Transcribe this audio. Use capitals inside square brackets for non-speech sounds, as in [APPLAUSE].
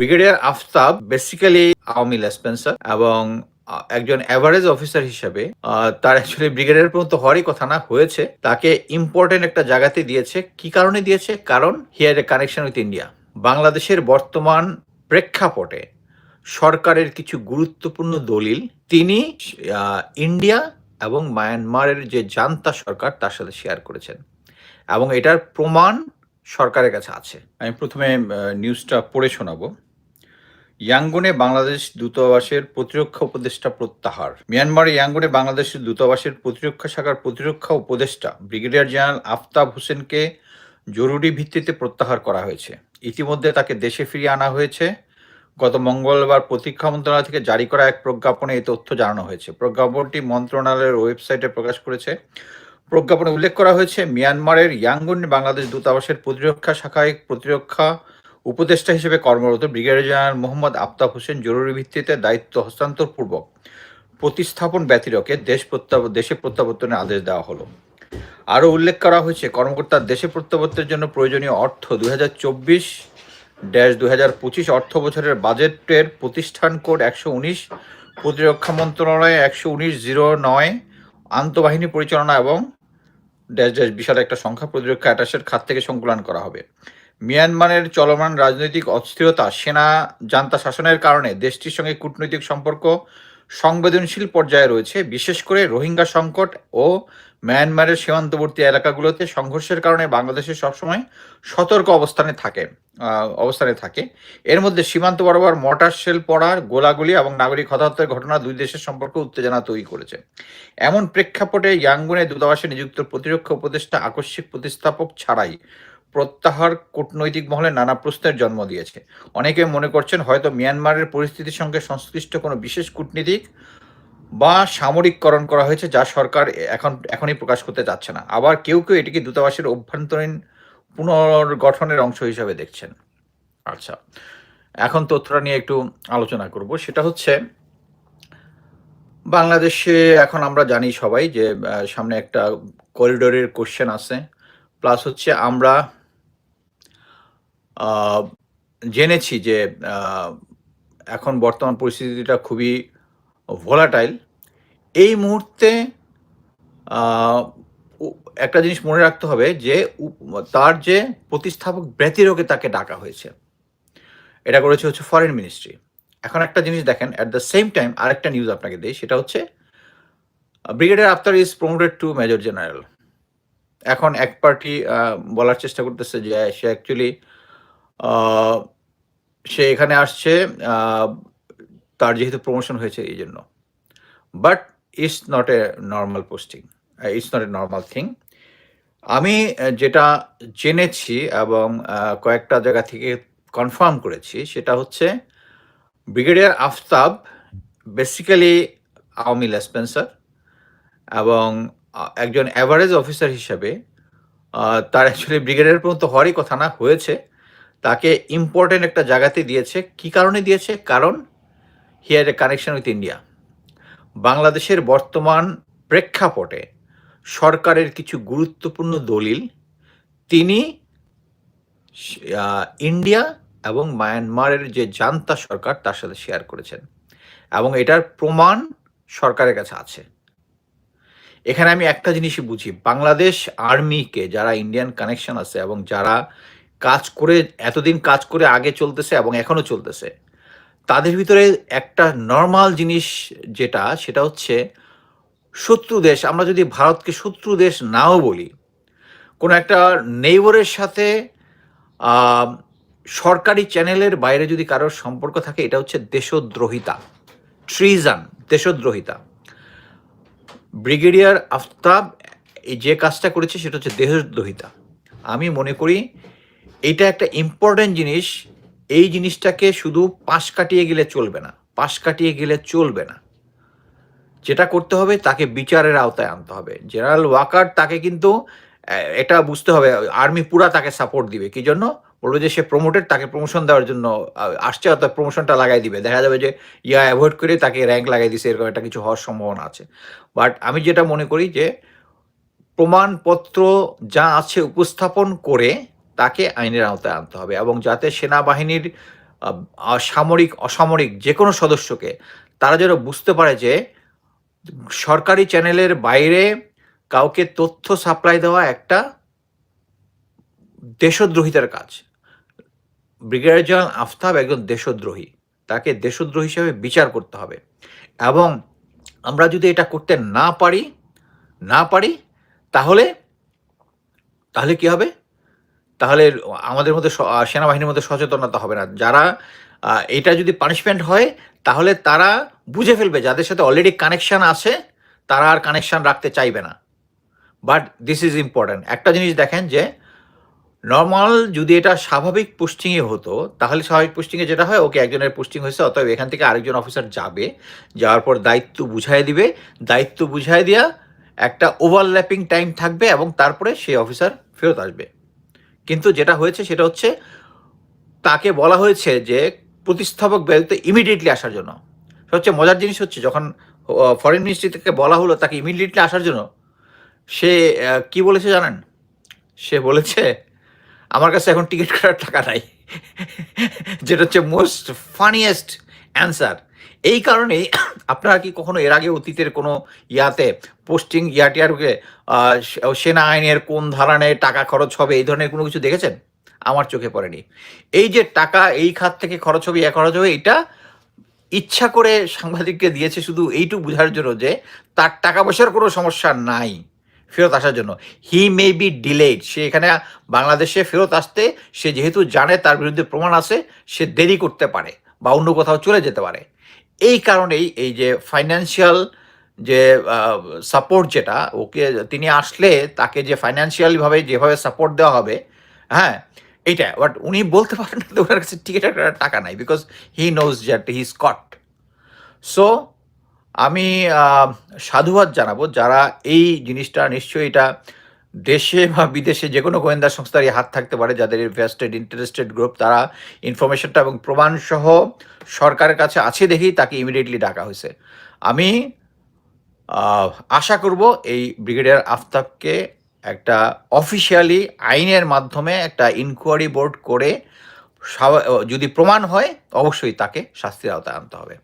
Brigadier Aftab basically Awami লেসপেন্সার এবং একজন অ্যাভারেজ অফিসার হিসাবে তার অ্যাকচুয়ালি ব্রিগেডিয়ার পর্যন্ত হওয়ারই কথা না, হয়েছে। তাকে ইম্পর্টেন্ট একটা জায়গাতে দিয়েছে। কি কারণে দিয়েছে? কারণ here a connection with India বাংলাদেশের বর্তমান প্রেক্ষাপটে সরকারের কিছু গুরুত্বপূর্ণ দলিল, তিনি ইন্ডিয়া এবং মায়ানমারের যে জান্তা সরকার, তার সাথে শেয়ার করেছেন। এবং এটার প্রমাণ সরকারের কাছে আছে। আমি প্রথমে নিউজটা পড়ে শোনাবো। ইয়াঙ্গুনে বাংলাদেশ দূতাবাসের প্রতিরক্ষা উপদেষ্টা প্রত্যাহার। মিয়ানমারে ইয়াঙ্গুনে বাংলাদেশের দূতাবাসের প্রতিরক্ষা শাখার প্রতিরক্ষা উপদেষ্টা ব্রিগেডিয়ার জেনারেল আফতাব হোসেনকে জরুরি ভিত্তিতে প্রত্যাহার করা হয়েছে। ইতিমধ্যে তাকে দেশে ফিরিয়ে আনা হয়েছে। গত মঙ্গলবার প্রতিরক্ষা মন্ত্রণালয় থেকে জারি করা এক প্রজ্ঞাপনে এই তথ্য জানানো হয়েছে। প্রজ্ঞাপনটি মন্ত্রণালয়ের ওয়েবসাইটে প্রকাশ করেছে। প্রজ্ঞাপনে উল্লেখ করা হয়েছে, মিয়ানমারের ইয়াঙ্গুন বাংলাদেশ দূতাবাসের প্রতিরক্ষা শাখায় প্রতিরক্ষা উপদেষ্টা হিসেবে কর্মরত ব্রিগেডিয়ার জেনারেল মোহাম্মদ আফতাব হোসেন জরুরি ভিত্তিতে দায়িত্ব হস্তান্তরপূর্বক প্রতিস্থাপন ব্যতিরকে দেশ প্রত্যাব, দেশে প্রত্যাবর্তনের আদেশ দেওয়া হলো। আরও উল্লেখ করা হয়েছে, কর্মকর্তার দেশে প্রত্যাবর্তনের জন্য প্রয়োজনীয় অর্থ দুই হাজার চব্বিশ ড্যাশ পঁচিশ অর্থ বছরের বাজেটের প্রতিষ্ঠান কোড একশো উনিশ, প্রতিরক্ষা মন্ত্রণালয় একশো উনিশ জিরো নয়, আন্তঃবাহিনী পরিচালনা এবং ড্যাশ ড্যাশ বিশাল একটা সংখ্যা প্রতিরক্ষা অ্যাটাসের খাত থেকে সংকলন করা হবে। মিয়ানমারের চলমান রাজনৈতিক অস্থিরতা, সেনা জান্তা শাসনের কারণে দেশটির সঙ্গে কূটনৈতিক সম্পর্ক সংবেদনশীল পর্যায়ে রয়েছে। বিশেষ করে রোহিঙ্গা সংকট ও মিয়ানমারের সীমান্তবর্তী এলাকাগুলোতে সংঘর্ষের কারণে বাংলাদেশে সবসময় সতর্ক অবস্থানে থাকে অবস্থানে থাকে। এর মধ্যে সীমান্ত বরাবর মর্টার শেল পড়ার গোলাগুলি এবং নাগরিক হতাহতের ঘটনা দুই দেশের সম্পর্কে উত্তেজনা তৈরি করেছে। এমন প্রেক্ষাপটে ইয়াঙ্গুনে দূতাবাসে নিযুক্ত প্রতিরক্ষা উপদেষ্টা আকস্মিক প্রতিস্থাপক ছাড়াই প্রত্যাহার কূটনৈতিক মহলে নানা প্রশ্নের জন্ম দিয়েছে। অনেকে মনে করছেন হয়তো মিয়ানমারের পরিস্থিতির সঙ্গে সংশ্লিষ্ট কোনো বিশেষ কূটনীতিক বা সামরিককরণ করা হয়েছে যা সরকার এখন, এখনই প্রকাশ করতে চাচ্ছে না। আবার কেউ কেউ এটিকে দূতাবাসের অভ্যন্তরীণ পুনর্গঠনের অংশ হিসাবে দেখছেন। আচ্ছা এখন তথ্যটা নিয়ে একটু আলোচনা করব। সেটা হচ্ছে, বাংলাদেশে এখন আমরা জানি সবাই যে সামনে একটা করিডোরের কোশ্চেন আছে প্লাস হচ্ছে আমরা জেনেছি যে এখন বর্তমান পরিস্থিতিটা খুবই ভোলাটাইল এই মুহূর্তে একটা জিনিস মনে রাখতে হবে যে তার যে প্রতিস্থাপক ব্যতিরকে তাকে ডাকা হয়েছে, এটা করেছে হচ্ছে ফরেন মিনিস্ট্রি এখন একটা জিনিস দেখেন অ্যাট দ্য সেম টাইম আরেকটা নিউজ আপনাকে দিই, সেটা হচ্ছে brigadier Aftab is promoted to major general এখন এক পার্টি বলার চেষ্টা করতেছে যে, সে অ্যাকচুয়ালি সে এখানে আসছে তার যেহেতু প্রমোশন হয়েছে এই জন্য। But it's not a normal posting it's not a normal thing আমি যেটা জেনেছি এবং কয়েকটা জায়গা থেকে কনফার্ম করেছি, সেটা হচ্ছে ব্রিগেডিয়ার আফতাব বেসিক্যালি আওয়ামী লেসপেন্সার এবং একজন অ্যাভারেজ অফিসার হিসাবে তার অ্যাকচুয়ালি ব্রিগেডিয়ার পর্যন্ত হওয়ারই কথা না, হয়েছে। তাকে ইম্পর্টেন্ট একটা জায়গাতে দিয়েছে। কি কারণে দিয়েছে? কারণ here a connection with India বাংলাদেশের বর্তমান প্রেক্ষাপটে সরকারের কিছু গুরুত্বপূর্ণ দলিল, তিনি ইন্ডিয়া এবং মায়ানমারের যে জান্তা সরকার তার সাথে শেয়ার করেছেন। এবং এটার প্রমাণ সরকারের কাছে আছে। এখানে আমি একটা জিনিসই বুঝি, বাংলাদেশ আর্মিকে যারা ইন্ডিয়ান কানেকশন আছে এবং যারা কাজ করে, এতদিন কাজ করে আগে চলতেছে এবং এখনও চলতেছে। তাদের ভিতরে একটা নর্মাল জিনিস যেটা, সেটা হচ্ছে শত্রু দেশ। আমরা যদি ভারতকে শত্রু দেশ নাও বলি, কোনো একটা নেইবরের সাথে সরকারি চ্যানেলের বাইরে যদি কারোর সম্পর্ক থাকে, এটা হচ্ছে দেশদ্রোহিতা ট্রিজান দেশদ্রোহিতা। ব্রিগেডিয়ার আফতাব এই যে কাজটা করেছে, সেটা হচ্ছে দেশদ্রোহিতা। আমি মনে করি এটা একটা ইম্পর্টেন্ট জিনিস, এই জিনিসটাকে শুধু পাশ কাটিয়ে গেলে চলবে না, পাশ কাটিয়ে গেলে চলবে না। যেটা করতে হবে তাকে বিচারের আওতায় আনতে হবে। জেনারেল ওয়াকার তাকে কিন্তু এটা বুঝতে হবে আর্মি পুরা তাকে সাপোর্ট দিবে। কি জন্য? বলবে যে সে প্রমোটেড তাকে প্রমোশন দেওয়ার জন্য আসছে, অর্থাৎ প্রমোশনটা লাগাই দিবে। দেখা যাবে যে, ইয়া অ্যাভয়েড করে তাকে র্যাঙ্ক লাগাই দিছে, এরকম একটা কিছু হওয়ার সম্ভাবনা আছে। বাট আমি যেটা মনে করি যে, প্রমাণপত্র যা আছে উপস্থাপন করে তাকে আইনের আওতায় আনতে হবে এবং যাতে সেনাবাহিনীর সামরিক, অসামরিক যে কোনো সদস্যকে তারা যেন বুঝতে পারে যে সরকারি চ্যানেলের বাইরে কাউকে তথ্য সাপ্লাই দেওয়া একটা দেশদ্রোহিতার কাজ। ব্রিগেডিয়ার জেনারেল আফতাব একজন দেশদ্রোহী, তাকে দেশদ্রোহী হিসেবে বিচার করতে হবে এবং আমরা যদি এটা করতে না পারি না পারি, তাহলে তাহলে কি হবে? তাহলে আমাদের মধ্যে সেনাবাহিনীর মধ্যে সচেতনতা হবে না। যারা এটা যদি পানিশমেন্ট হয়, তাহলে তারা বুঝে ফেলবে, যাদের সাথে অলরেডি কানেকশান আছে, তারা আর কানেকশান রাখতে চাইবে না। বাট দিস ইজ ইম্পর্ট্যান্ট একটা জিনিস দেখেন যে নর্মাল যদি এটা স্বাভাবিক পোস্টিংয়ে হতো, তাহলে স্বাভাবিক পোস্টিংয়ে যেটা হয়, ওকে একজনের পোস্টিং হয়েছে, অতএব এখান থেকে আরেকজন অফিসার যাবে, যাওয়ার পর দায়িত্ব বুঝাই দিবে। দায়িত্ব বুঝাই দেওয়া একটা ওভারল্যাপিং টাইম থাকবে এবং তারপরে সেই অফিসার ফেরত আসবে। কিন্তু যেটা হয়েছে সেটা হচ্ছে তাকে বলা হয়েছে যে প্রতিস্থাপক বেলতে ইমিডিয়েটলি আসার জন্য। সবচেয়ে মজার জিনিস হচ্ছে যখন ফরেন মিনিস্ট্রি থেকে বলা হলো তাকে ইমিডিয়েটলি আসার জন্য, সে কি বলেছে জানেন? সে বলেছে, আমার কাছে এখন টিকিট কাটার টাকা নাই। [LAUGHS] যেটা হচ্ছে মোস্ট ফানিয়েস্ট অ্যান্সার এই কারণেই [COUGHS] আপনারা কি কখনো এর আগে অতীতের কোনো ইয়াতে পোস্টিং ইয়াটিয়ারকে সেনা আইনের কোন ধারণে টাকা খরচ হবে, এই ধরনের কোনো কিছু দেখেছেন? আমার চোখে পড়েনি। এই যে টাকা এই খাত থেকে খরচ হবে, ইয়া খরচ হবে, এটা ইচ্ছা করে সাংবাদিককে দিয়েছে শুধু এইটুকু বোঝার জন্য যে তার টাকা পয়সার কোনো সমস্যা নাই ফেরত আসার জন্য। হি মে বি ডিলেড সে এখানে বাংলাদেশে ফেরত আসতে, সে যেহেতু জানে তার বিরুদ্ধে প্রমাণ আছে, সে দেরি করতে পারে। বা অন্য কোথাও চলে যেতে পারে। এই কারণেই এই যে ফাইন্যান্সিয়াল যে সাপোর্ট যেটা, ওকে তিনি আসলে তাকে যে ফাইন্যান্সিয়ালিভাবে যেভাবে সাপোর্ট দেওয়া হবে হ্যাঁ এইটা বাট উনি বলতে পারেন না ওনার কাছে টিকিটের টাকা নাই because he knows that he Scott so আমি সাধুবাদ জানাব, যারা এই জিনিসটা নিশ্চয়ই এটা দেশে বা বিদেশে যে কোনো গোয়েন্দা সংস্থারই হাত থাকতে পারে যাদের ইনভেস্টেড ইন্টারেস্টেড গ্রুপ তারা ইনফরমেশনটা এবং প্রমাণ সহ সরকারের কাছে আছে দেখেই তাকে ইমিডিয়েটলি ডাকা হয়েছে। আমি আশা করব এই ব্রিগেডিয়ার আফতাবকে একটা অফিসিয়ালি আইনের মাধ্যমে একটা ইনকোয়ারি বোর্ড করে যদি প্রমাণ হয়, অবশ্যই তাকে শাস্তির আওতায় আনতে হবে।